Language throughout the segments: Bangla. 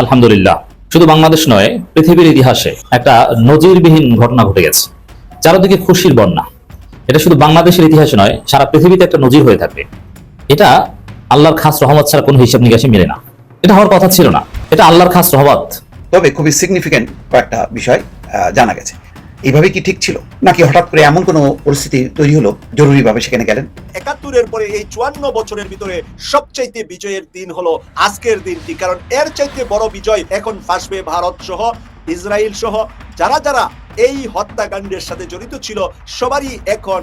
আলহামদুলিল্লাহ, শুধু বাংলাদেশ নয়, পৃথিবীর ইতিহাসে একটা নজিরবিহীন ঘটনা ঘটে গেছে। চারদিকে খুশির বন্যা। এটা শুধু বাংলাদেশের ইতিহাসে নয়, সারা পৃথিবীতে একটা নজির হয়ে থাকবে এটা আল্লাহর খাস রহমত ছাড়া কোনো হিসাব নিকাশে মিলে না। এটা হওয়ার কথা ছিল না। এটা আল্লাহর খাস রহমত। তবে খুবই সিগনিফিক্যান্ট কয়েকটা বিষয় জানা গেছে। এইভাবে কি ঠিক ছিল? নাকি হঠাৎ করে এমন কোনো পরিস্থিতি তৈরি হলো জরুরিভাবে সেখানে গেলেন? একাত্তরের পরে এই চুয়ান্ন বছরের ভিতরে সবচাইতে বিজয়ের দিন হলো আজকের দিনটি। কারণ এর চাইতে বড় বিজয় এখন ফাঁসবে ভারত সহ ইসরায়েল সহ যারা যারা এই হত্যাকাণ্ডের সাথে জড়িত ছিল সবারই এখন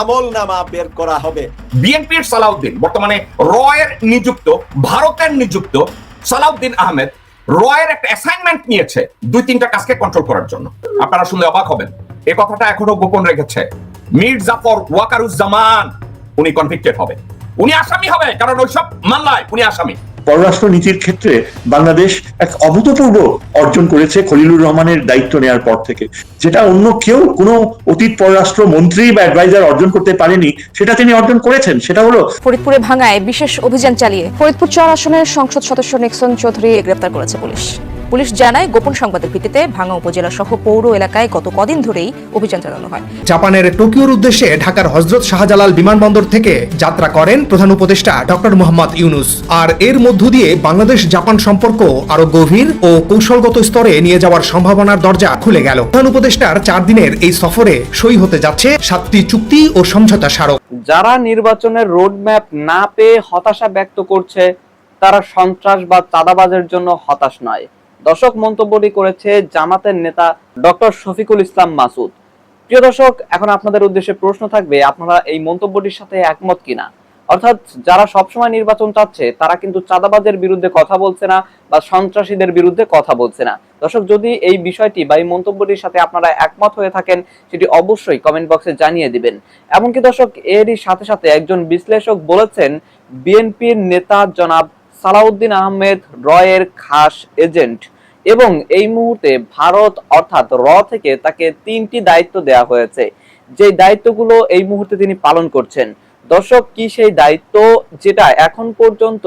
আমল নামা বের করা হবে। বিএনপির সালাউদ্দিন বর্তমানে রয়ের নিযুক্ত ভারতের নিযুক্ত সালাউদ্দিন আহমেদ রয়ের একটা অ্যাসাইনমেন্ট নিয়েছে দুই তিনটা কাজকে কন্ট্রোল করার জন্য। আপনারা শুনে অবাক হবেন। এ কথাটা এখনও গোপন রেখেছে। মীর জাফর ওয়াকারুজ্জামান, উনি কনভিক্টেড হবে। উনি আসামি হবে, কারণ ওইসব মামলায় উনি আসামি। পররাষ্ট্র নীতির ক্ষেত্রে বাংলাদেশ এক অভূতপূর্ব অর্জন করেছে খলিলুর রহমানের দায়িত্ব নেয়ার পর থেকে। যেটা অন্য কেউ, কোনো অতীত পররাষ্ট্র মন্ত্রী বা অ্যাডভাইজার অর্জন করতে পারেনি, সেটা তিনি অর্জন করেছেন। সেটা হলো ফরিদপুরে ভাঙায় বিশেষ অভিযান চালিয়ে ফরিদপুর চর আসনের সংসদ সদস্য নিক্সন চৌধুরী গ্রেপ্তার করেছে পুলিশ। পুলিশ জানায় গোপন সংবাদের ভিত্তিতে ভাঙা উপজেলা সহ পৌর এলাকায় গত কদিন ধরেই অভিযান চালানো হয়। জাপানের টোকিওর উদ্দেশ্যে ঢাকার হজরত শাহজালাল বিমানবন্দর থেকে যাত্রা করেন প্রধান উপদেষ্টা ডক্টর মোহাম্মদ ইউনুস। আর এর মধ্য দিয়ে বাংলাদেশ জাপান সম্পর্ক আরও গভীর ও কৌশলগত স্তরে নিয়ে যাওয়ার সম্ভাবনার দরজা খুলে গেল। প্রধান উপদেষ্টার চার দিনের এই সফরে সই হতে যাচ্ছে সাতটি চুক্তি ও সমঝোতা স্মারক। যারা নির্বাচনের রোডম্যাপ না পেয়ে হতাশা ব্যক্ত করছে তারা সন্ত্রাস বা চাঁদাবাজের জন্য হতাশ নয়। দর্শক মন্তব্যটি করেছে জামাতের নেতা ডক্টর শফিকুল ইসলাম মাসুদ। প্রিয় দর্শক, এখন আপনাদের উদ্দেশ্যে প্রশ্ন থাকবে, আপনারা এই মন্তব্যটির সাথে একমত কিনা? অর্থাৎ যারা সবসময় নির্বাচন চাচ্ছে, তারা কিন্তু চাঁদাবাজের বিরুদ্ধে কথা বলছে না বা সন্ত্রাসীদের বিরুদ্ধে কথা বলছে না। দর্শক, যদি এই বিষয়টি বা এই মন্তব্যটির সাথে আপনারা একমত হয়ে থাকেন, সেটি অবশ্যই কমেন্ট বক্সে জানিয়ে দিবেন। এমনকি দর্শক, এরই সাথে সাথে একজন বিশ্লেষক বলেছেন, বিএনপির নেতা জনাব সালাউদ্দিন আহমেদ রয়ের খাস এজেন্ট। এবং এই মুহূর্তে ভারত অর্থাৎ র থেকে তাকে তিনটি দায়িত্ব দেয়া হয়েছে। যে দায়িত্বগুলো এই মুহূর্তে তিনি পালন করছেন। দর্শক, কি সেই দায়িত্ব যেটা এখন পর্যন্ত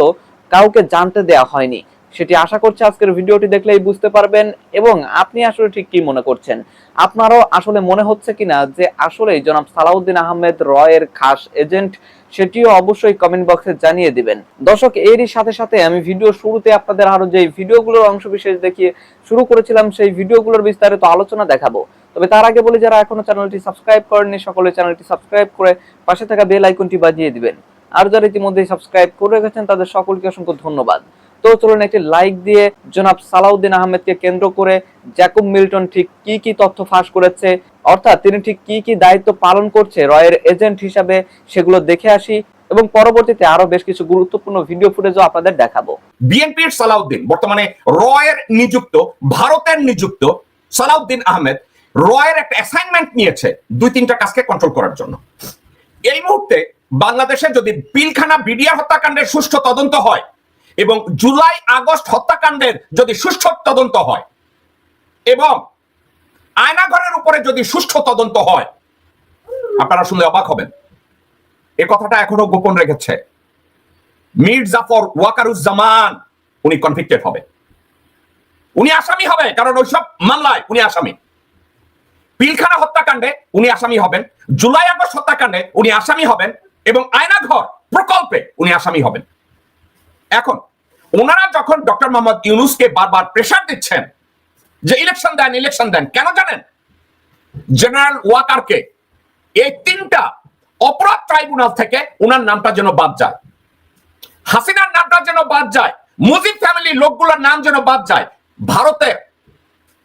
কাউকে জানতে দেয়া হয়নি? সেটি আশা করছি আজকের ভিডিওটি দেখলেই বুঝতে পারবেন এবং আপনি আসলে ঠিক কি মনে করছেন? আপনারও আসলে মনে হচ্ছে কিনা যে আসলেই জনাব সালাউদ্দিন আহমেদ রয়ের খাস এজেন্ট, সেটিও অবশ্যই কমেন্ট বক্সে জানিয়ে দিবেন। দর্শক, এরই সাথে সাথে আমি ভিডিও শুরুতে আপনাদের আরও যে ভিডিওগুলোর অংশ বিশেষ দেখিয়ে শুরু করেছিলাম, সেই ভিডিওগুলোর বিস্তারিত আলোচনা দেখাবো। তবে তার আগে বলি, যারা এখনও চ্যানেলটি সাবস্ক্রাইব করেননি, সকলে চ্যানেলটি সাবস্ক্রাইব করে পাশে থাকা বেল আইকনটি বাজিয়ে দিবেন। আর যারা ইতিমধ্যে সাবস্ক্রাইব করে রেখেছেন, তাদের সকলকে অসংখ্য ধন্যবাদ। তো চলুন একটি লাইক দিয়ে জনাব সালাউদ্দিন আহমেদকে কেন্দ্র করে জ্যাকুব মিল্টন ঠিক কি কি তথ্য ফাঁস করেছে, অর্থাৎ তিনি ঠিক কি কি দায়িত্ব পালন করছে রয়ের এজেন্ট হিসাবে সেগুলো দেখে আসি এবং পরবর্তীতে আরও বেশ কিছু গুরুত্বপূর্ণ ভিডিও ফুটেজও আপনাদের দেখাবো। বিএনপির সালাউদ্দিন, বর্তমানে রয়ের নিযুক্ত, ভারতের নিযুক্ত সালাউদ্দিন আহমেদ রয়ের একটা অ্যাসাইনমেন্ট নিয়েছে দুই তিনটা কাজকে কন্ট্রোল করার জন্য। এই মুহূর্তে বাংলাদেশে যদি পিলখানা বিডিআর হত্যাকাণ্ডের সুষ্ঠু তদন্ত হয় এবং জুলাই, আগস্ট হত্যাকাণ্ডের যদি সুষ্ঠু তদন্ত হয়, এবং আয়নাঘরের উপরে যদি সুষ্ঠু তদন্ত হয়, আপনারা শুনলে অবাক হবেন। এ কথাটা এখনও গোপন রেখেছে। মীর জাফর ওয়াকারুজ্জামান, উনি কনভিক্টেড হবে। উনি আসামি হবে, কারণ ওইসব মামলায় উনি আসামি। পিলখানা হত্যাকাণ্ডে উনি আসামি হবেন, জুলাই, আগস্ট হত্যাকাণ্ডে উনি আসামি হবেন, এবং আয়নাঘর প্রকল্পে উনি আসামি হবেন। এখন ওনারা যখন ডক্টর মোহাম্মদ ইউনুসকে বারবার প্রেশার দিচ্ছেন, যে ইলেকশন দেন ইলেকশন দেন, কেন জানেন? জেনারেল ওয়াকারকে এই তিনটা অপরাধ ট্রাইব্যুনাল থেকে ওনার নামটা যেন বাদ যায়। হাসিনার নামটা যেন বাদ যায়, মুজিব ফ্যামিলি লোকগুলোর নাম যেন বাদ যায় ভারতের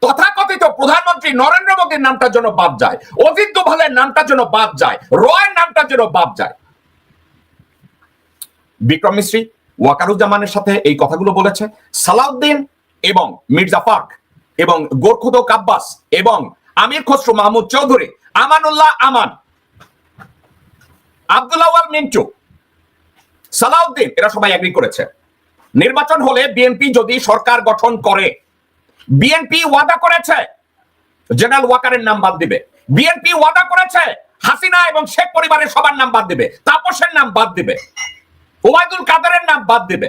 তথাকথিত প্রধানমন্ত্রী নরেন্দ্র মোদীর নামটা যেন বাদ যায়, অজিত দোভালের নামটা যেন বাদ যায়, রয়ের নামটা যেন বাদ যায়। বিক্রম মিশ্রী ওয়াকারুজ্জামানের সাথে এই কথাগুলো বলেছে। সালাউদ্দিন এবং মির্জা ফাক এবং গোরখুদ কাব্বাস এবং আমির খসরু মাহমুদ চৌধুরী, আমানুল্লাহ আমান আব্দুল্লাহ মিন্টু, সালাউদ্দিন, এরা সবাই এগ্রি করেছে। নির্বাচন হলে বিএনপি যদি সরকার গঠন করে, বিএনপি ওয়াদা করেছে, জেনারেল ওয়াকারের নাম বাদ দিবে। বিএনপি ওয়াদা করেছে, হাসিনা এবং শেখ পরিবারের সবার নাম বাদ দিবে, তাপসের নাম বাদ দিবে। ওবায়দুল কাদেরের নাম বাদ দিবে।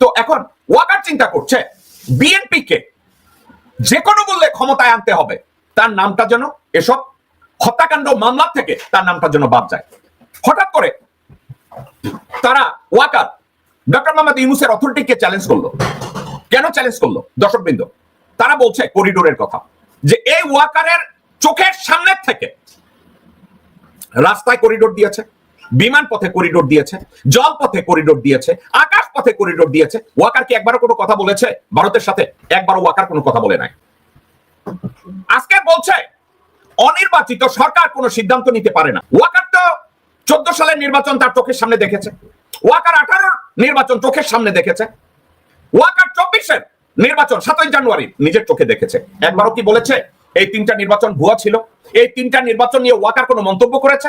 তো এখন ওয়াকার চিন্তা করছে বিএনপি কে যে কোনো মূল্যে ক্ষমতায় আনতে হবে, তার নামটা যেন এসব হত্যাকাণ্ড মামলা থেকে তার নামটা যেন বাদ যায়। হঠাৎ করে তারা ওয়াকার, ডক্টর মোহাম্মদ ইউনুসের অথরিটিকে চ্যালেঞ্জ করল। কেন চ্যালেঞ্জ করল? দর্শকবৃন্দ, তারা বলছে করিডোরের কথা, যে এই ওয়াকারের চোখের সামনের থেকে রাস্তায় করিডোর দিয়েছে। বিমান পথে করিডোর দিয়েছে, জল পথে করিডোর দিয়েছে, আকাশ পথে করিডোর দিয়েছে। ওয়াকার কি একবারও কোনো কথা বলেছে? ভারতের সাথে একবারও ওয়াকার কোনো কথা বলে নাই। আজকে বলছে, অনির্বাচিত সরকার কোনো সিদ্ধান্ত নিতে পারে না। ওয়াকার তো চোদ্দ সালের নির্বাচন তার চোখের সামনে দেখেছে। ওয়াকার আঠারোর নির্বাচন চোখের সামনে দেখেছে। ওয়াকার চব্বিশের নির্বাচন সাতই জানুয়ারি নিজের চোখে দেখেছে। একবারও কি বলেছে? এই তিনটা নির্বাচন ভুয়া ছিল। এই তিনটা নির্বাচন নিয়ে ওয়াকার কোনো মন্তব্য করেছে?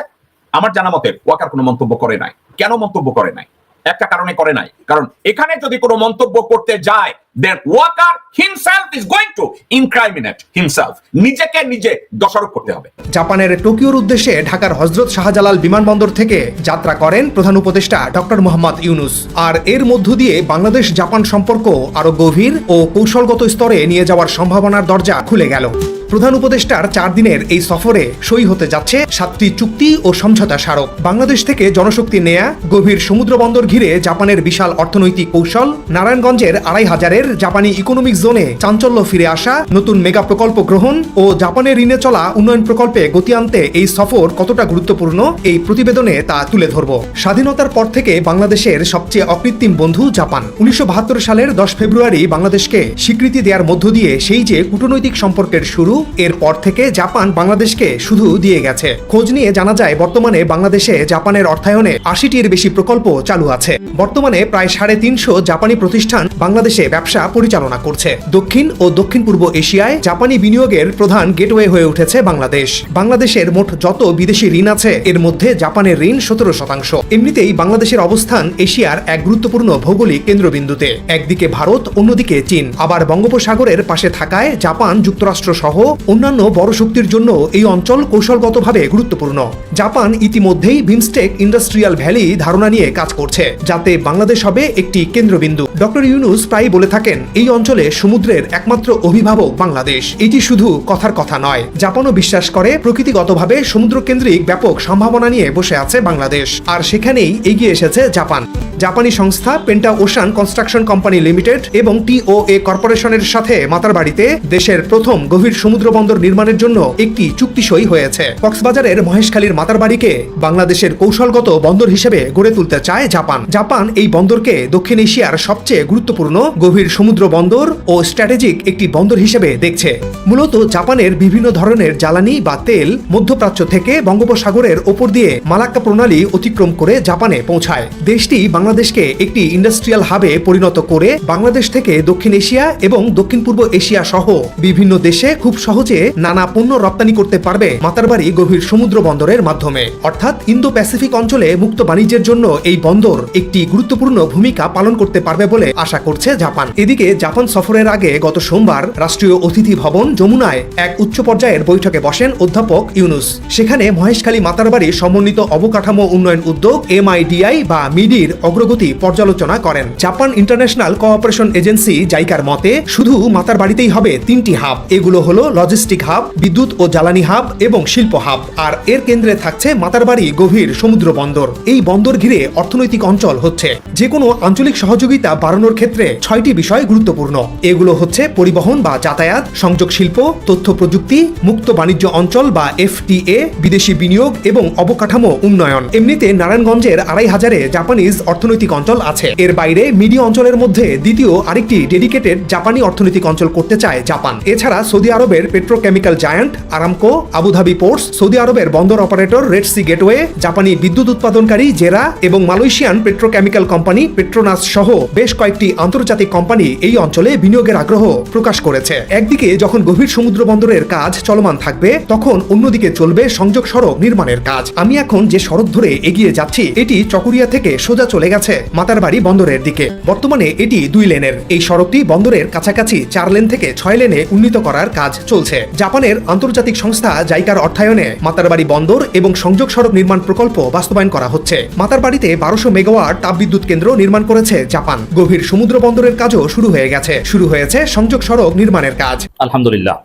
আমার জানা মতে ওয়াকার কোনো মন্তব্য করে নাই। কেন মন্তব্য করে নাই? একটা কারণে করে নাই। কারণ এখানে যদি কোনো মন্তব্য করতে যায় then Walker himself is going to incriminate himself নিজেকে নিজে দোষারোপ করতে হবে। জাপানের টোকিওর উদ্দেশ্যে ঢাকার হজরত শাহজালাল বিমানবন্দর থেকে যাত্রা করেন প্রধান উপদেষ্টা ডক্টর মোহাম্মদ ইউনুস। আর এর মধ্য দিয়ে বাংলাদেশ জাপান সম্পর্ক আরও গভীর ও কৌশলগত স্তরে নিয়ে যাওয়ার সম্ভাবনার দরজা খুলে গেল। প্রধান উপদেষ্টার চার দিনের এই সফরে সই হতে যাচ্ছে সাতটি চুক্তি ও সমঝোতা স্মারক। বাংলাদেশ থেকে জনশক্তি নেয়া গভীর সমুদ্র বন্দর ঘিরে জাপানের বিশাল অর্থনৈতিক কৌশল নারায়ণগঞ্জের আড়াই হাজারের জাপানি ইকোনমিক জোনে চাঞ্চল্য ফিরে আসা, নতুন মেগা প্রকল্প গ্রহণ ও জাপানের ঋণে চলা উন্নয়ন প্রকল্পে গতি আনতে এই সফর কতটা গুরুত্বপূর্ণ এই প্রতিবেদনে তা তুলে ধরব। স্বাধীনতার পর থেকে বাংলাদেশের সবচেয়ে অকৃত্রিম বন্ধু জাপান। উনিশশো সালের দশ ফেব্রুয়ারি বাংলাদেশকে স্বীকৃতি দেওয়ার মধ্য দিয়ে সেই যে কূটনৈতিক সম্পর্কের শুরু এরপর থেকে জাপান বাংলাদেশকে শুধু দিয়ে গেছে। খোঁজ নিয়ে জানা যায়, বর্তমানে বাংলাদেশে জাপানের অর্থায়নে আশিটির বেশি প্রকল্প চালু আছে। বর্তমানে প্রায় সাড়ে তিনশো জাপানি প্রতিষ্ঠান বাংলাদেশে ব্যবসা পরিচালনা করছে। দক্ষিণ ও দক্ষিণ পূর্ব এশিয়ায় জাপানি বিনিয়োগের প্রধান গেটওয়ে হয়ে উঠেছে বাংলাদেশ। বাংলাদেশের মোট যত বিদেশি ঋণ আছে, এর মধ্যে জাপানের ঋণ সতেরো শতাংশ। এমনিতেই বাংলাদেশের অবস্থান এশিয়ার এক গুরুত্বপূর্ণ ভৌগোলিক কেন্দ্রবিন্দুতে। একদিকে ভারত, অন্যদিকে চীন। আবার বঙ্গোপসাগরের পাশে থাকায় জাপান যুক্তরাষ্ট্র সহ অন্যান্য বড় শক্তির জন্য এই অঞ্চল কৌশলগতভাবে গুরুত্বপূর্ণ। জাপান ইতিমধ্যেই বিমস্টেক ইন্ডাস্ট্রিয়াল ভ্যালি ধারণা নিয়ে কাজ করছে, যাতে বাংলাদেশ হবে একটি কেন্দ্রবিন্দু। ডক্টর ইউনুস প্রায় বলে থাকেন এই অঞ্চলে সমুদ্রের একমাত্র অভিভাবক বাংলাদেশ। এটি শুধু কথার কথা নয়। জাপানও বিশ্বাস করে, প্রকৃতিগতভাবে সমুদ্র কেন্দ্রিক ব্যাপক সম্ভাবনা নিয়ে বসে আছে বাংলাদেশ। আর সেখানেই এগিয়ে এসেছে জাপান। জাপানি সংস্থা Penta Ocean Construction Company Limited এবং টিওএ কর্পোরেশনের সাথে মাতারবাড়িতে দেশের প্রথম গভীর সমুদ্র বন্দর নির্মাণের জন্য একটি চুক্তি সই হয়েছে। কক্সবাজারের মহেশখালীর মাতারবাড়িকে বাংলাদেশের কৌশলগত বন্দর হিসেবে গড়ে তুলতে চায় জাপান। জাপান এই বন্দরকে দক্ষিণ এশিয়ার সবচেয়ে গুরুত্বপূর্ণ গভীর সমুদ্র বন্দর ও স্ট্র্যাটেজিক একটি বন্দর হিসেবে দেখছে। মূলত জাপানের বিভিন্ন ধরনের জ্বালানি বা তেল মধ্যপ্রাচ্য থেকে বঙ্গোপসাগরের ওপর দিয়ে মালাক্কা প্রণালী অতিক্রম করে জাপানে পৌঁছায়। দেশটি বাংলাদেশকে একটি ইন্ডাস্ট্রিয়াল হাবে পরিণত করে বাংলাদেশ থেকে দক্ষিণ এশিয়া এবং দক্ষিণ পূর্ব এশিয়া সহ বিভিন্ন দেশে খুব সহজে নানা পণ্য রপ্তানি করতে পারবে মাতারবাড়ি গভীর সমুদ্র বন্দরের মাধ্যমে। অর্থাৎ ইন্দো প্যাসিফিক অঞ্চলে মুক্ত বাণিজ্যের জন্য এই বন্দর একটি গুরুত্বপূর্ণ ভূমিকা পালন করতে পারবে বলে আশা করছে জাপান। এদিকে জাপান সফরের আগে গত সোমবার রাষ্ট্রীয় অতিথি ভবন যমুনায় এক উচ্চ পর্যায়ের বৈঠকে বসেন অধ্যাপক ইউনুস। সেখানে মহেশখালী মাতারবাড়ি সমন্বিত অবকাঠামো উন্নয়ন উদ্যোগ এমআইডিআই বা মিডির অগ্রগতি পর্যালোচনা করেন। জাপান ইন্টারন্যাশনাল কোঅপারেশন এজেন্সি জাইকার মতে, শুধু মাতার বাড়িতেই হবে তিনটি হাব। এগুলো হলো লজিস্টিক হাব, বিদ্যুৎ ও জ্বালানি হাব এবং শিল্প হাব। আর এর কেন্দ্রে থাকছে মাতারবাড়ি গভীর সমুদ্র বন্দর। এই বন্দর ঘিরে অর্থনৈতিক অঞ্চল হচ্ছে। যে কোনো আঞ্চলিক সহযোগিতা বাড়ানোর ক্ষেত্রে ছয়টি বিষয় গুরুত্বপূর্ণ। এগুলো হচ্ছে পরিবহন বা যাতায়াত, সংযোগ শিল্প, তথ্য প্রযুক্তি, মুক্ত বাণিজ্য অঞ্চল বা এফটিএ, বিদেশি বিনিয়োগ এবং অবকাঠামো উন্নয়ন। এমনিতে নারায়ণগঞ্জের আড়াই হাজারে জাপানিজ অর্থনৈতিক অঞ্চল আছে। এর বাইরে মিডিয়া অঞ্চলের মধ্যে দ্বিতীয় আরেকটি ডেডিকেটেড জাপানি অর্থনৈতিক অঞ্চল করতে চায় জাপান। এছাড়া সৌদি আরবের petrochemical giant, Aramco, Abu Dhabi ports, Saudi আরবের বন্দর অপারেটর রেড সি গেটওয়ে, জাপানি বিদ্যুৎ উৎপাদনকারী জেরা এবং মালয়েশিয়ান পেট্রোকেমিক্যাল কোম্পানি পেট্রোনাস সহ বেশ কয়েকটি আন্তর্জাতিক কোম্পানি এই অঞ্চলে বিনিয়োগের আগ্রহ প্রকাশ করেছে। একদিকে যখন গভীর সমুদ্র বন্দরের কাজ চলমান থাকবে, তখন অন্যদিকে চলবে সংযোগ সড়ক নির্মাণের কাজ। আমি এখন যে সড়ক ধরে এগিয়ে যাচ্ছি, এটি চকরিয়া থেকে সোজা চলে গেছে মাতারবাড়ি বন্দরের দিকে। বর্তমানে এটি দুই লেনের। এই সড়কটি বন্দরের কাছাকাছি চার লেন থেকে ছয় লেনে উন্নীত করার কাজ চলছে। জাপানের আন্তর্জাতিক সংস্থা জাইকার অর্থায়নে মাতারবাড়ি বন্দর এবং সংযোগ সড়ক নির্মাণ প্রকল্প বাস্তবায়ন করা হচ্ছে। মাতারবাড়িতে বারোশো মেগাওয়াট তাপবিদ্যুৎ কেন্দ্র নির্মাণ করেছে জাপান। গভীর সমুদ্র বন্দরের কাজও শুরু হয়ে গেছে। শুরু হয়েছে সংযোগ সড়ক নির্মাণের কাজ। আলহামদুলিল্লাহ।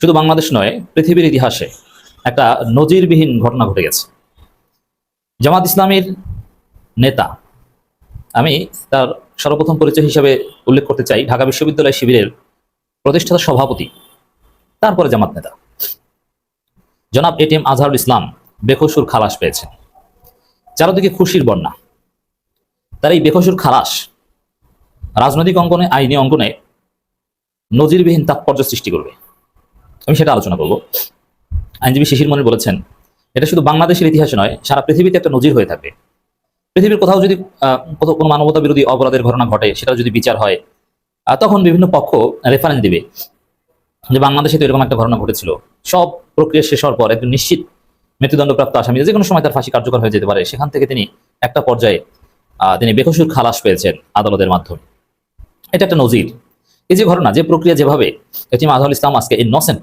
শুধু বাংলাদেশ নয়, পৃথিবীর ইতিহাসে একটা নজিরবিহীন ঘটনা ঘটে গেছে। জামাত ইসলামের নেতা, আমি তার সর্বপ্রথম পরিচয় হিসেবে উল্লেখ করতে চাই ঢাকা বিশ্ববিদ্যালয় শিবিরের প্রতিষ্ঠাতা সভাপতি, তারপরে জামাত নেতা। জনাব এটিএম আজহারুল ইসলাম বেকসুর খালাস পেয়েছেন। চারদিকে খুশির বন্যা। তার এই বেকসুর খালাস রাজনৈতিক অঙ্গনে, আইনি অঙ্গনে নজিরবিহীন তাৎপর্য সৃষ্টি করবে। আমি সেটা আলোচনা করব। আইনজীবী শিশির মনে বলেছেন, এটা শুধু বাংলাদেশের ইতিহাসে নয়, সারা পৃথিবীতে একটা নজির হয়ে থাকবে পৃথিবীর কোথাও যদি কোনো মানবতা বিরোধী অপরাধের ঘটনা ঘটে সেটা যদি বিচার হয় তখন বিভিন্ন পক্ষ রেফারেন্স দিবে যে বাংলাদেশে তো এরকম একটা ঘটনা ঘটেছিল। সব প্রক্রিয়া শেষ হওয়ার পর একজন নিশ্চিত মৃত্যুদণ্ডপ্রাপ্ত আসামি, যে কোনো সময় তার ফাঁসি কার্যকর হয়ে যেতে পারে। সেখান থেকে তিনি একটা পর্যায়ে তিনি বেকসুর খালাস পেয়েছেন আদালতের মাধ্যমে। এটা একটা নজির। এই যে ঘটনা, যে প্রক্রিয়া যেভাবে এটিম আজহার ইসলাম আজকে ইনসেন্ট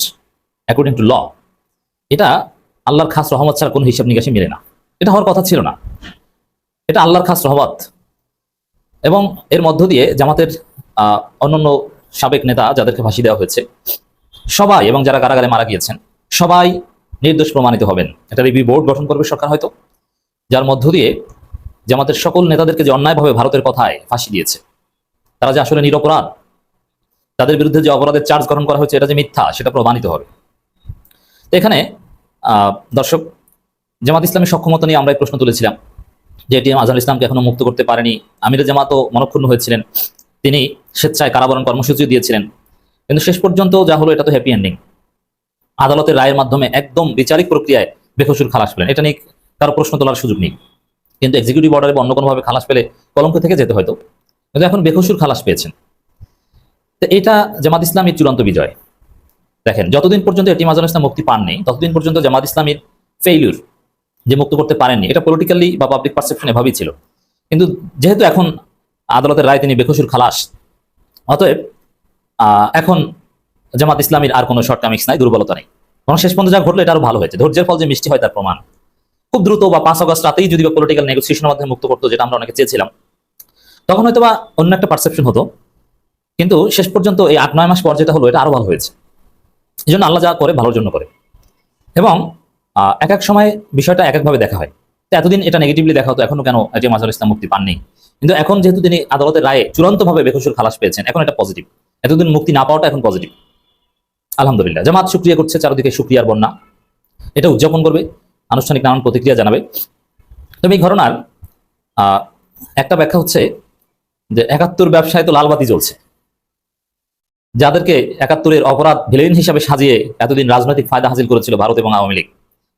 অ্যাকর্ডিং টু ল এটা আল্লাহর খাস রহমত ছাড়া কোনো হিসাব নিকাশে মিলে না। এটা হওয়ার কথা ছিল না। এটা আল্লাহর খাস রহমত। এবং এর মধ্য দিয়ে জামাতের অন্যান্য সাবেক নেতা যাদেরকে ফাঁসি দেওয়া হয়েছে, সবাই এবং যারা কারাগারে মারা গিয়েছেন, সবাই নির্দোষ প্রমাণিত হবেন। একটা রিভিউ বোর্ড গঠন করবে সরকার হয়তো। যার মধ্য দিয়ে জামাতের সকল নেতাদেরকে যে অন্যায়ভাবে ভারতের কথায় ফাঁসি দিয়েছে তারা যে আসলে নিরপরাধ, তাদের বিরুদ্ধে যে অপরাধের চার্জ গ্রহণ করা হয়েছে, এটা যে মিথ্যা, সেটা প্রমাণিত হবে। তো এখানে দর্শক, জামাত ইসলামের সক্ষমতা নিয়ে আমরা এই প্রশ্ন তুলেছিলাম যে এটিএম আজহার ইসলামকে এখনও মুক্ত করতে পারেনি। আমির জামাতও মনক্ষুণ্ণ হয়েছিলেন। তিনি স্বেচ্ছায় কারাবরণ কর্মসূচি দিয়েছিলেন। কিন্তু শেষ পর্যন্ত যা হলো, এটা তো হ্যাপি এন্ডিং আদালতের রায়ের মাধ্যমে একদম বিচারিক প্রক্রিয়ায় বেকসুর খালাস পেলেন। এটা নিয়ে কারও প্রশ্ন তোলার সুযোগ নেই। কিন্তু এক্সিকিউটিভ অর্ডারে বা অন্য কোনোভাবে খালাস পেলে কলঙ্ক থেকে যেতে হয়তো। কিন্তু এখন বেকসুর খালাস পেয়েছেন। তো এটা জামাত ইসলামের চূড়ান্ত বিজয়। দেখেন, যতদিন পর্যন্ত এটি মাজার ইসলাম মুক্তি পাননি, ততদিন পর্যন্ত জামাত ইসলামের ফেইলিউর যে মুক্ত করতে পারেননি, এটা পলিটিক্যালি বা পাবলিক পারসেপশন এভাবেই ছিল। কিন্তু যেহেতু এখন আদালতের রায় তিনি বেকসুর খালাস, অতএব এখন জামাত ইসলামের আর কোনো শর্ট টার্মিক্স নাই, দুর্বলতা নেই। বরং শেষ পর্যন্ত যা ঘটলো, এটা আরও ভালো হয়েছে। ধৈর্যের ফল যে মিষ্টি হয় তার প্রমাণ। খুব দ্রুত বা পাঁচ আগস্ট রাতেই যদি পলিটিক্যাল নেগোসিয়েশনের মাধ্যমে মুক্ত করতো, যেটা আমরা অনেকে চেয়েছিলাম তখন হয়তো বা অন্য একটা পারসেপশন হতো। কিন্তু শেষ পর্যন্ত এই আট, নয় মাস পর যেটা হলো, এটা আরও ভালো হয়েছে। এই জন্য আল্লাহ যা করে, ভালোর জন্য করে। এবং এক এক সময় বিষয়টা এক একভাবে দেখা হয়। তো এতদিন এটা নেগেটিভলি দেখা হতো, এখনও কেন এটি মাজার ইসলাম মুক্তি পাননি? কিন্তু এখন যেহেতু তিনি আদালতের রায়ে চূড়ান্তভাবে বেকসুর খালাস পেয়েছেন, এখন এটা পজিটিভ এতদিন মুক্তি না পাওয়াটা এখন পজিটিভ আলহামদুলিল্লাহ। জামাত সুক্রিয়া করছে, চারদিকে সুক্রিয়ার বন্যা। এটা উদযাপন করবে, আনুষ্ঠানিক নানান প্রতিক্রিয়া জানাবে। তবে এই ঘটনার একটা ব্যাখ্যা হচ্ছে যে একাত্তর ব্যবসায় তো লালবাতি জ্বলছে। যাদেরকে একাত্তরের অপরাধ ভিলেন হিসাবে সাজিয়ে এতদিন রাজনৈতিক ফায়দা হাসিল করেছিল ভারত এবং আওয়ামী লীগ,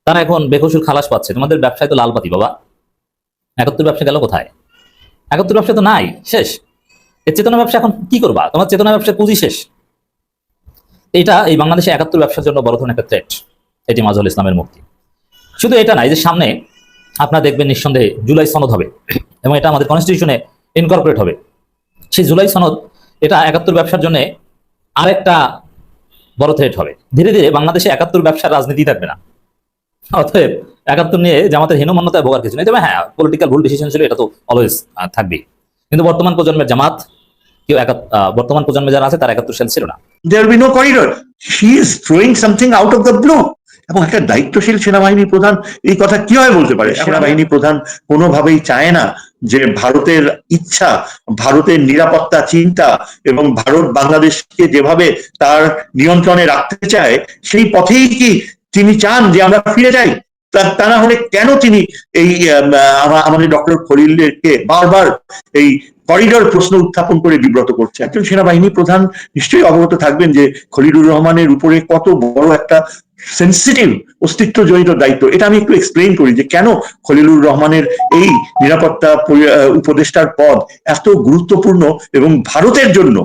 তারা এখন বেকসুর খালাস পাচ্ছে। তোমাদের ব্যবসায় তো লালবাতি বাবা। একাত্তর ব্যবসা গেল কোথায়? একাত্তর ব্যবসা তো নাই, শেষ। এর চেতনা ব্যবসা এখন কি করবা? তোমার চেতনা ব্যবসা পুঁজি শেষ। এটা এই বাংলাদেশে একাত্তর ব্যবসার জন্য বড় ধরনের একটা থ্রেট এটি মাজহুল ইসলামের মুক্তি। শুধু এটা নাই যে সামনে আপনারা দেখবেন নিঃসন্দেহে জুলাই সনদ হবে এবং এটা আমাদের কনস্টিটিউশনে ইনকর্পোরেট হবে। সেই জুলাই সনদ এটা একাত্তর ব্যবসার জন্য আরেকটা বড় থ্রেট হবে। ধীরে ধীরে বাংলাদেশে একাত্তর ব্যবসার রাজনীতি থাকবে না। অতএব একাত্তর নিয়ে জামাতের হীনমান্যতায় ভোগার কিছু নেই। তবে হ্যাঁ পলিটিক্যাল ভুল ডিসিশন ছিল এটা তো অলওয়েজ থাকবেই। কিন্তু বর্তমান প্রজন্মের জামাত কেউ একাত- বর্তমান প্রজন্মে যারা আছে তারা একাত্তর সাল ছিল না। There be no corridor she is throwing something out of the blue এবং একটা দায়িত্বশীল সেনাবাহিনী প্রধান এই কথা কীভাবে বলতে পারে? সেনাবাহিনী প্রধান কোনোভাবেই চায় না যে ভারতের ইচ্ছা, ভারতের নিরাপত্তা চিন্তা এবং ভারত বাংলাদেশকে যেভাবে তার নিয়ন্ত্রণে রাখতে চায়, সেই পথেই কি তিনি চান যে আমরা ফিরে যাই? তা- না হলে কেন তিনি এই আমাদের ডক্টর খলিলকে বারবার এই করিডর প্রশ্ন উত্থাপন করে বিব্রত করছে। একজন সেনাবাহিনী প্রধান নিশ্চয়ই অবগত থাকবেন যে খলিলুর রহমানের উপরে কত বড় একটা সেন্সিটিভ অস্তিত্ব জড়িত দায়িত্ব। এটা আমি একটু এক্সপ্লেইন করি যে কেন খলিলুর রহমানের এই নিরাপত্তা উপদেষ্টার পদ এত গুরুত্বপূর্ণ এবং ভারতের জন্য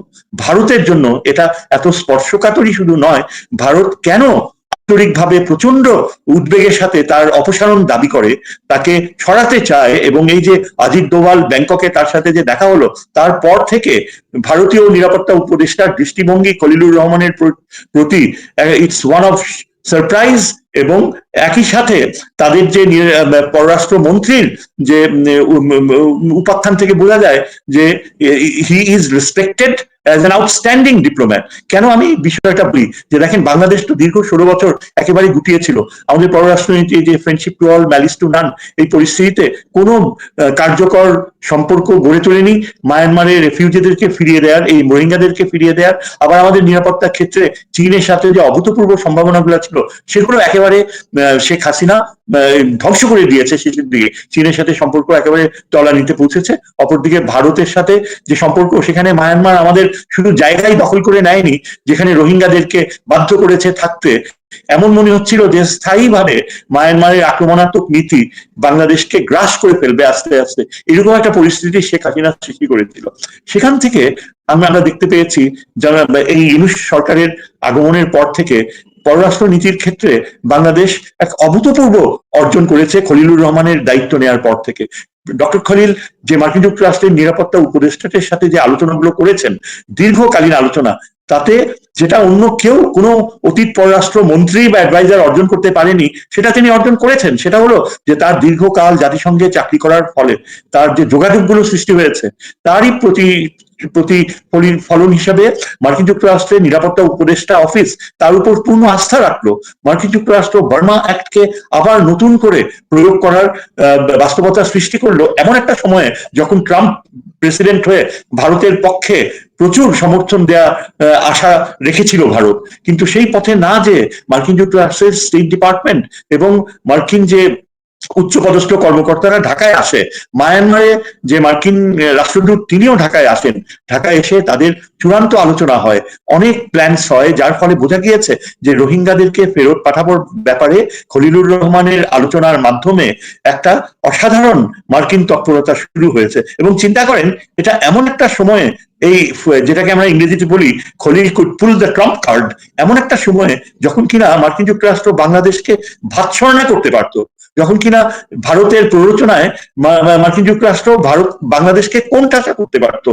ভারতের জন্য এটা এত স্পর্শকাতরই শুধু নয়, ভারত কেন আন্তরিকভাবে প্রচণ্ড উদ্বেগের সাথে তার অপসারণ দাবি করে, তাকে সরাতে চায় এবং এই যে আজিত দোভাল ব্যাংককে তার সাথে যে দেখা হলো তারপর থেকে ভারতীয় নিরাপত্তা উপদেষ্টার দৃষ্টিভঙ্গি খলিলুর রহমানের প্রতি ইটস ওয়ান অফ সারপ্রাইজ এবং একই সাথে তাদের যে পররাষ্ট্র মন্ত্রীর যে উপাখ্যান থেকে বোঝা যায় যে he is respected as an outstanding diplomat. কেন আমি বিষয়টা বলি? যে দেখেন, বাংলাদেশ তো দীর্ঘ ষোলো বছর একেবারে গুটিয়েছিল। আমাদের পররাষ্ট্রনীতি, যে friendship to all malice to none এই পরিস্থিতিতে কোনো কার্যকর সম্পর্ক গড়ে তোলেনি। মায়ানমারের রেফিউজিদেরকে ফিরিয়ে দেওয়ার এই রোহিঙ্গাদেরকে ফিরিয়ে দেওয়ার আবার আমাদের নিরাপত্তার ক্ষেত্রে চীনের সাথে যে অভূতপূর্ব সম্ভাবনাগুলো ছিল, সেগুলো একেবারে আহ, শেখ হাসিনা ধ্বংস করে দিয়েছে শেষের দিকে। চীনের সাথে সম্পর্ক একেবারে তলানিতে পৌঁছেছে। অপরদিকে ভারতের সাথে যে সম্পর্ক সেখানে মায়ানমার আমাদের শুধু জায়গায় দখল করে নেয়নি যেখানে রোহিঙ্গাদেরকে বাধ্য করেছে থাকতে। এমন মনে হচ্ছিল যে স্থায়ীভাবে মায়ানমারের আক্রমণাত্মক নীতি বাংলাদেশকে গ্রাস করে ফেলবে আস্তে আস্তে। এরকম একটা পরিস্থিতি শেখ হাসিনা সৃষ্টি করেছিল। সেখান থেকে আমরা আমরা দেখতে পেয়েছি যারা এই ইউনুস সরকারের আগমনের পর থেকে পররাষ্ট্র নীতির ক্ষেত্রে বাংলাদেশ এক অভূতপূর্ব অর্জন করেছে খলিলুর রহমানের দায়িত্ব নেওয়ার পর থেকে। ডক্টর খলিল যে মার্কিন যুক্তরাষ্ট্রের নিরাপত্তা উপদেষ্টাদের সাথে যে আলোচনাগুলো করেছেন, দীর্ঘকালীন আলোচনা, তাতে যেটা অন্য কেউ কোনো অতীত পররাষ্ট্র মন্ত্রী বা অ্যাডভাইজার অর্জন করতে পারেনি, সেটা তিনি অর্জন করেছেন। সেটা হলো যে তার দীর্ঘকাল জাতিসংঘে চাকরি করার ফলে, তার যে যোগাযোগগুলো সৃষ্টি হয়েছে, তারই প্রতি প্রতি ফলি- ফলন হিসাবে মার্কিন যুক্তরাষ্ট্রের নিরাপত্তা উপদেষ্টা অফিস তার উপর পূর্ণ আস্থা রাখল। মার্কিন যুক্তরাষ্ট্র বার্মা অ্যাক্টকে আবার নতুন করে প্রয়োগ করার বাস্তবতা সৃষ্টি করল। এমন একটা সময়ে যখন ট্রাম্প প্রেসিডেন্ট হয়ে ভারতের পক্ষে প্রচুর সমর্থন দেয়া আশা রেখেছিল ভারত। কিন্তু সেই পথে না যে মার্কিন যুক্তরাষ্ট্রের স্টেট ডিপার্টমেন্ট এবং মার্কিন যে উচ্চপদস্থ কর্মকর্তারা ঢাকায় আসে। মায়ানমারে যে মার্কিন রাষ্ট্রদূত, তিনিও ঢাকায় আসেন। ঢাকায় এসে তাদের চূড়ান্ত আলোচনা হয়। অনেক প্ল্যানস হয়, যার ফলে বোঝা গিয়েছে যে রোহিঙ্গাদেরকে ফেরত পাঠাবার ব্যাপারে খলিলুর রহমানের আলোচনার মাধ্যমে একটা অসাধারণ মার্কিন তৎপরতা শুরু হয়েছে। এবং চিন্তা করেন, এটা এমন একটা সময়ে এই যেটাকে আমরা ইংরেজিতে বলি could pull the trump card এমন একটা সময়ে যখন কিনা মার্কিন যুক্তরাষ্ট্র বাংলাদেশকে ভাতছড়না করতে পারতো, যখন কিনা ভারতের প্ররোচনায় মার্কিন যুক্তরাষ্ট্র ভারত বাংলাদেশকে কোণঠাসা করতে পারতো।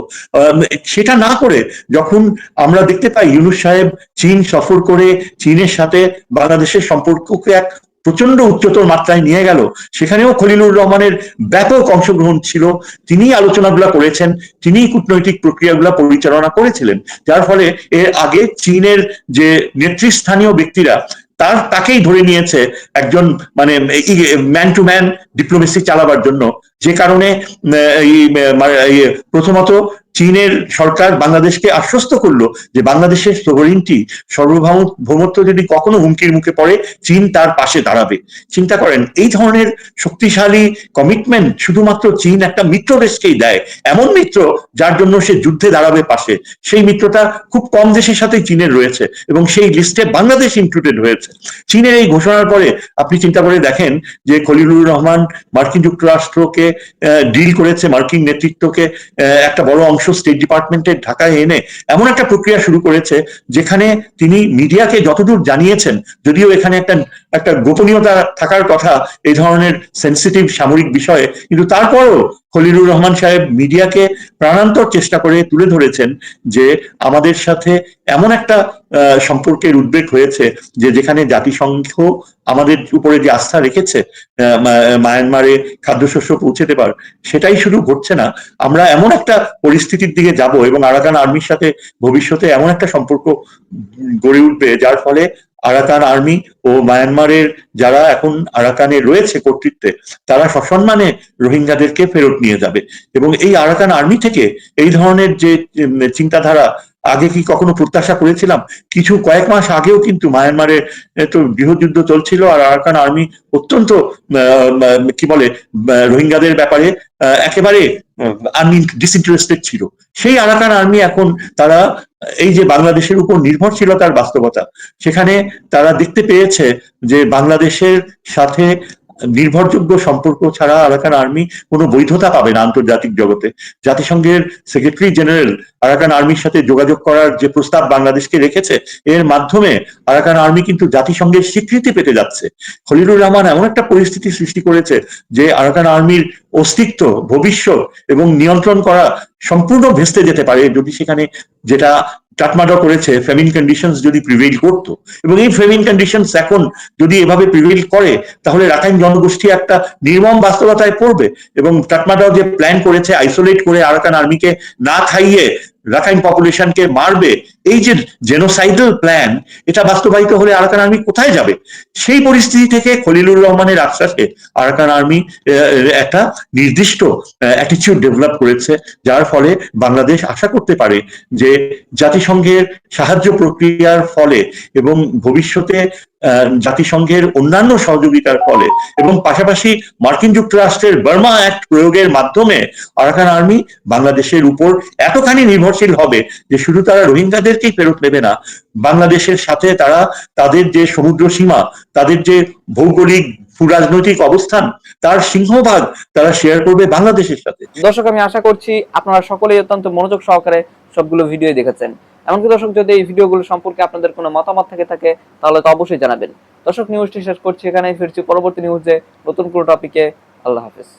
সেটা না করে যখন আমরা দেখতে পাই ইউনুস সাহেব চীন সফর করে চীনের সাথে বাংলাদেশের সম্পর্ককে এক প্রচণ্ড উচ্চতর মাত্রায় নিয়ে গেল। সেখানেও খলিলুর রহমানের ব্যাপক অংশগ্রহণ ছিল। তিনি আলোচনাগুলো করেছেন তিনি কূটনৈতিক প্রক্রিয়াগুলো পরিচালনা করেছিলেন। যার ফলে এর আগে চীনের যে নেতৃস্থানীয় ব্যক্তিরা তার তাকেই ধরে নিয়েছে একজন মানে ম্যান টু ম্যান ডিপ্লোমেসি চালাবার জন্য। যে কারণে এই, প্রথমত চীনের সরকার বাংলাদেশকে আশ্বস্ত করল যে বাংলাদেশের সোভরিনটি সার্বভৌম ভৌমত্ব যদি কখনো হুমকির মুখে পড়ে, চীন তার পাশে দাঁড়াবে। চিন্তা করেন, এই ধরনের শক্তিশালী কমিটমেন্ট শুধুমাত্র চীন একটা মিত্র দেশকেই দেয়, এমন মিত্র যার জন্য সে যুদ্ধে দাঁড়াবে পাশে। সেই মিত্রতা খুব কম দেশের সাথেই চীনের রয়েছে এবং সেই লিস্টে বাংলাদেশ ইনক্লুডেড হয়েছে। চীনের এই ঘোষণার পরে আপনি চিন্তা করে দেখেন যে খলিলুর রহমান মার্কিন যুক্তরাষ্ট্রকে ডিল করেছে মার্কিন নেতৃত্বকে একটা বড় অংশ স্টেট ডিপার্টমেন্টের ঢাকায় এনে এমন একটা প্রক্রিয়া শুরু করেছে, যেখানে তিনি মিডিয়াকে যতদূর জানিয়েছেন, যদিও এখানে একটা একটা গোপনীয়তা থাকার কথা এই ধরনের সেন্সিটিভ সামরিক বিষয়ে, কিন্তু তারপরও খলিলুর রহমান সাহেব মিডিয়াকে প্রাণান্তর চেষ্টা করে তুলে ধরেছেন যে আমাদের সাথে এমন একটা সম্পর্কের উদ্বেগ হয়েছে যে যেখানে জাতিসংঘ আমাদের উপরে যে আস্থা রেখেছে মায়ানমারে খাদ্যশস্য পৌঁছে দেবার সেটাই শুধু ঘটছে না। আমরা এমন একটা পরিস্থিতির দিকে যাব এবং আরাকান আর্মির সাথে ভবিষ্যতে এমন একটা সম্পর্ক গড়ে উঠবে, যার ফলে আরাকান আর্মি ও মায়ানমারের যারা এখন আরাকানে রয়েছে কর্তৃত্বে তারা সসম্মানে রোহিঙ্গাদেরকে ফেরত নিয়ে যাবে। এবং এই আরাকান আর্মি থেকে এই ধরনের যে চিন্তাধারা আগে কি কখনো প্রত্যাশা করেছিলাম? কিছু কয়েক মাস আগেও কিন্তু মায়ানমারে এ, তো গৃহযুদ্ধ চলছিল আর আরাকান আর্মি অত্যন্ত কি বলে রোহিঙ্গাদের ব্যাপারে একেবারে আর্মি ডিসইন্টারেস্টেড ছিল। সেই আরাকান আর্মি এখন তারা, এই যে বাংলাদেশের উপর নির্ভরশীলতার বাস্তবতা, সেখানে তারা দেখতে পেয়েছে যে বাংলাদেশের সাথে নির্ভরযোগ্য সম্পর্ক ছাড়া আরাকান আর্মি কোনো বৈধতা পাবে না আন্তর্জাতিক জগতে। জাতিসংঘের সেক্রেটারি জেনারেল আরাকান আর্মির সাথে যোগাযোগ করার যে প্রস্তাব বাংলাদেশকে রেখেছে, এর মাধ্যমে আরাকান আর্মি কিন্তু জাতিসংঘের স্বীকৃতি পেতে যাচ্ছে। খলিলুর রহমান এমন একটা পরিস্থিতি সৃষ্টি করেছে যে আরাকান আর্মির অস্তিত্ব, ভবিষ্যৎ এবং নিয়ন্ত্রণ করা সম্পূর্ণ ভেস্তে যেতে পারে যদি সেখানে যেটা চাটমাটা করেছে ফেমিন কন্ডিশনস যদি প্রিভেইল করতো, এবং এই ফেমিন কন্ডিশনস এখন যদি এভাবে প্রিভেইল করে, তাহলে রাখাইন জনগোষ্ঠী একটা নির্মম বাস্তবতায় পড়বে, এবং চাটমাটাও যে প্ল্যান করেছে আইসোলেট করে আরাকান আর্মিকে না খাইয়ে রাখাইন পপুলেশনকে মারবে এই যে জেনোসাইডাল প্ল্যান এটা বাস্তবায়িত হলে আরাকান আর্মি কোথায় যাবে? সেই পরিস্থিতি থেকে খলিলুর রহমানের আশ্বাসে আরাকান আর্মি একটা নির্দিষ্ট অ্যাটিচিউড ডেভেলপ করেছে, যার ফলে বাংলাদেশ আশা করতে পারে যে জাতিসংঘের সাহায্য প্রক্রিয়ার ফলে এবং ভবিষ্যতে জাতিসংঘের অন্যান্য সহযোগিতার ফলে এবং পাশাপাশি মার্কিন যুক্তরাষ্ট্রের বার্মা অ্যাক্ট প্রয়োগের মাধ্যমে আরাকান আর্মি বাংলাদেশের উপর এতখানি নির্ভরশীল হবে যে শুধু তারা রোহিঙ্গাদেরকেই ফেরত নেবে না। বাংলাদেশের সাথে তারা তাদের যে সমুদ্র সীমা, তাদের যে ভৌগোলিক রাজনৈতিক অবস্থান, তার সিংহভাগ তারা শেয়ার করবে বাংলাদেশের সাথে। দর্শক, আমি আশা করছি আপনারা সকলেই অত্যন্ত মনোযোগ সহকারে সবগুলো ভিডিও দেখেছেন। এমনকি দর্শক, যদি এই ভিডিওগুলো সম্পর্কে আপনাদের কোনো মতামত থেকে থাকে, তাহলে তো অবশ্যই জানাবেন। দর্শক নিউজটি শেষ করছি এখানেই। ফিরছি পরবর্তী নিউজে নতুন কোনো টপিকে আল্লাহ হাফেজ।